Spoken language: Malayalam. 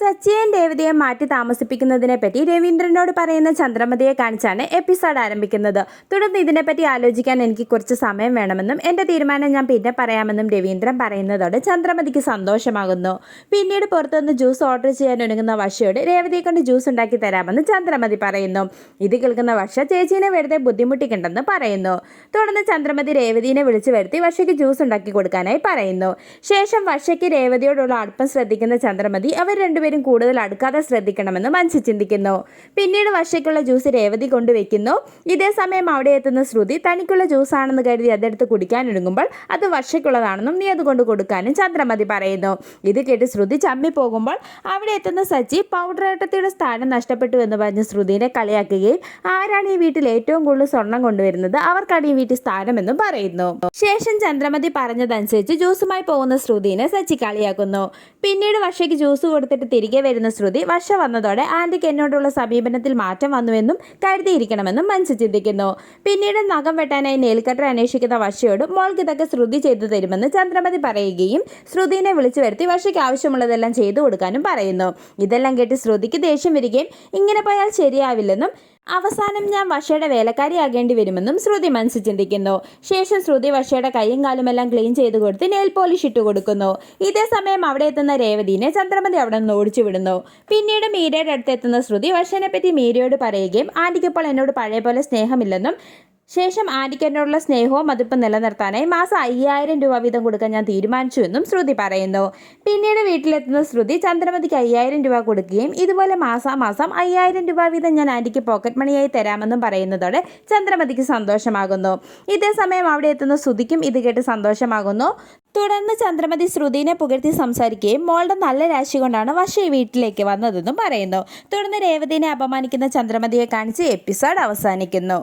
സച്ചിയെയും രേവതിയെ മാറ്റി താമസിപ്പിക്കുന്നതിനെ പറ്റി രവീന്ദ്രനോട് പറയുന്ന ചന്ദ്രമതിയെ കാണിച്ചാണ് എപ്പിസോഡ് ആരംഭിക്കുന്നത്. തുടർന്ന് ഇതിനെപ്പറ്റി ആലോചിക്കാൻ എനിക്ക് കുറച്ച് സമയം വേണമെന്നും എന്റെ തീരുമാനം ഞാൻ പിന്നെ പറയാമെന്നും രവീന്ദ്രൻ പറയുന്നതോട് ചന്ദ്രമതിക്ക് സന്തോഷമാകുന്നു. പിന്നീട് പുറത്തുനിന്ന് ജ്യൂസ് ഓർഡർ ചെയ്യാൻ ഒരുങ്ങുന്ന വർഷയോട് രേവതിയെ കൊണ്ട് ജ്യൂസ് ഉണ്ടാക്കി തരാമെന്ന് ചന്ദ്രമതി പറയുന്നു. ഇത് കേൾക്കുന്ന വർഷ ചേച്ചീനെ വെറുതെ ബുദ്ധിമുട്ടിക്കണ്ടെന്ന് പറയുന്നു. തുടർന്ന് ചന്ദ്രമതി രേവതിനെ വിളിച്ചു വരുത്തി വർഷയ്ക്ക് ജ്യൂസ് ഉണ്ടാക്കി കൊടുക്കാനായി പറയുന്നു. ശേഷം വർഷയ്ക്ക് രേവതിയോടുള്ള അടുപ്പം ശ്രദ്ധിക്കുന്ന ചന്ദ്രമതി അവർ രണ്ടുപേരും കൂടുതൽ അടുക്കാതെ ശ്രദ്ധിക്കണമെന്ന് മനസ്സിൽ ചിന്തിക്കുന്നു. പിന്നീട് വർഷയ്ക്കുള്ള ജ്യൂസ് രേവതി കൊണ്ടുവയ്ക്കുന്നു. ഇതേ സമയം അവിടെ എത്തുന്ന ശ്രുതി തനിക്കുള്ള ജ്യൂസ് ആണെന്ന് കരുതി അതെടുത്ത് കുടിക്കാനൊരുങ്ങുമ്പോൾ അത് വർഷയ്ക്കുള്ളതാണെന്നും നീ അത് കൊണ്ട് കൊടുക്കാനും ചന്ദ്രമതി പറയുന്നു. ഇത് കേട്ട് ശ്രുതി ചമ്മി പോകുമ്പോൾ അവിടെ എത്തുന്ന സച്ചി പൗഡർ ഏട്ടത്തിയുടെ സ്ഥാനം നഷ്ടപ്പെട്ടു എന്ന് പറഞ്ഞ് ശ്രുതിനെ കളിയാക്കുകയും ആരാണ് ഈ വീട്ടിൽ ഏറ്റവും കൂടുതൽ സ്വർണം കൊണ്ടുവരുന്നത്? അവർക്കാണ് ഈ വീട്ടിൽ സ്ഥാനമെന്നും പറയുന്നു. ശേഷം ചന്ദ്രമതി പറഞ്ഞതനുസരിച്ച് ജ്യൂസുമായി പോകുന്ന ശ്രുതിനെ സച്ചി കളിയാക്കുന്നു. പിന്നീട് വർഷയ്ക്ക് ജ്യൂസ് കൊടുത്തിട്ട് തിരികെ വരുന്ന ശ്രുതി വർഷ വന്നതോടെ ആന്റിക്ക് എന്നോടുള്ള സമീപനത്തിൽ മാറ്റം വന്നുവെന്നും കരുതിയിരിക്കണമെന്നും മനസ്സ് ചിന്തിക്കുന്നു. പിന്നീട് നഖം വെട്ടാനായി നെയിൽക്കട്ടർ അന്വേഷിക്കുന്ന വർഷയോട് മോൾക്ക് ഇതൊക്കെ ശ്രുതി ചെയ്തു തരുമെന്ന് ചന്ദ്രമതി പറയുകയും ശ്രുതിനെ വിളിച്ചു വരുത്തി വർഷയ്ക്ക് ആവശ്യമുള്ളതെല്ലാം ചെയ്തു കൊടുക്കാനും പറയുന്നു. ഇതെല്ലാം കേട്ട് ശ്രുതിക്ക് ദേഷ്യം വരികയും ഇങ്ങനെ പോയാൽ ശരിയാവില്ലെന്നും അവസാനം ഞാൻ വർഷയുടെ വേലക്കാരിയാകേണ്ടി വരുമെന്നും ശ്രുതി മനസ്സിൽ ചിന്തിക്കുന്നു. ശേഷം ശ്രുതി വർഷയുടെ കൈയും കാലുമെല്ലാം ക്ലീൻ ചെയ്ത് കൊടുത്ത് നെയിൽ പോളിഷ് ഇട്ട് കൊടുക്കുന്നു. ഇതേ സമയം അവിടെ എത്തുന്ന രേവതിനെ ചന്ദ്രമതി അവിടെ നിന്ന് ഓടിച്ചു വിടുന്നു. പിന്നീട് മീരയുടെ അടുത്ത് എത്തുന്ന ശ്രുതി വർഷനെ പറ്റി മീരയോട് പറയുകയും ആന്റിക്കിപ്പോൾ എന്നോട് പഴയ പോലെ സ്നേഹമില്ലെന്നും ശേഷം ആന്റിക്ക് എന്നോടുള്ള സ്നേഹവും അതിപ്പം നിലനിർത്താനായി മാസം അയ്യായിരം രൂപ വീതം കൊടുക്കാൻ ഞാൻ തീരുമാനിച്ചു എന്നും ശ്രുതി പറയുന്നു. പിന്നീട് വീട്ടിലെത്തുന്ന ശ്രുതി ചന്ദ്രമതിക്ക് അയ്യായിരം രൂപ കൊടുക്കുകയും ഇതുപോലെ മാസാമാസം അയ്യായിരം രൂപ വീതം ഞാൻ ആന്റിക്ക് പോക്കറ്റ് മണിയായി തരാമെന്നും പറയുന്നതോടെ ചന്ദ്രമതിക്ക് സന്തോഷമാകുന്നു. ഇതേ സമയം അവിടെ എത്തുന്ന ശ്രുതിക്കും ഇത് കേട്ട് സന്തോഷമാകുന്നു. തുടർന്ന് ചന്ദ്രമതി ശ്രുതിനെ പുകഴ്ത്തി സംസാരിക്കുകയും മോളുടെ നല്ല രാശി കൊണ്ടാണ് ഈ വീട്ടിലേക്ക് വന്നതെന്നും പറയുന്നു. തുടർന്ന് രേവതിനെ അപമാനിക്കുന്ന ചന്ദ്രമതിയെ കാണിച്ച് എപ്പിസോഡ് അവസാനിക്കുന്നു.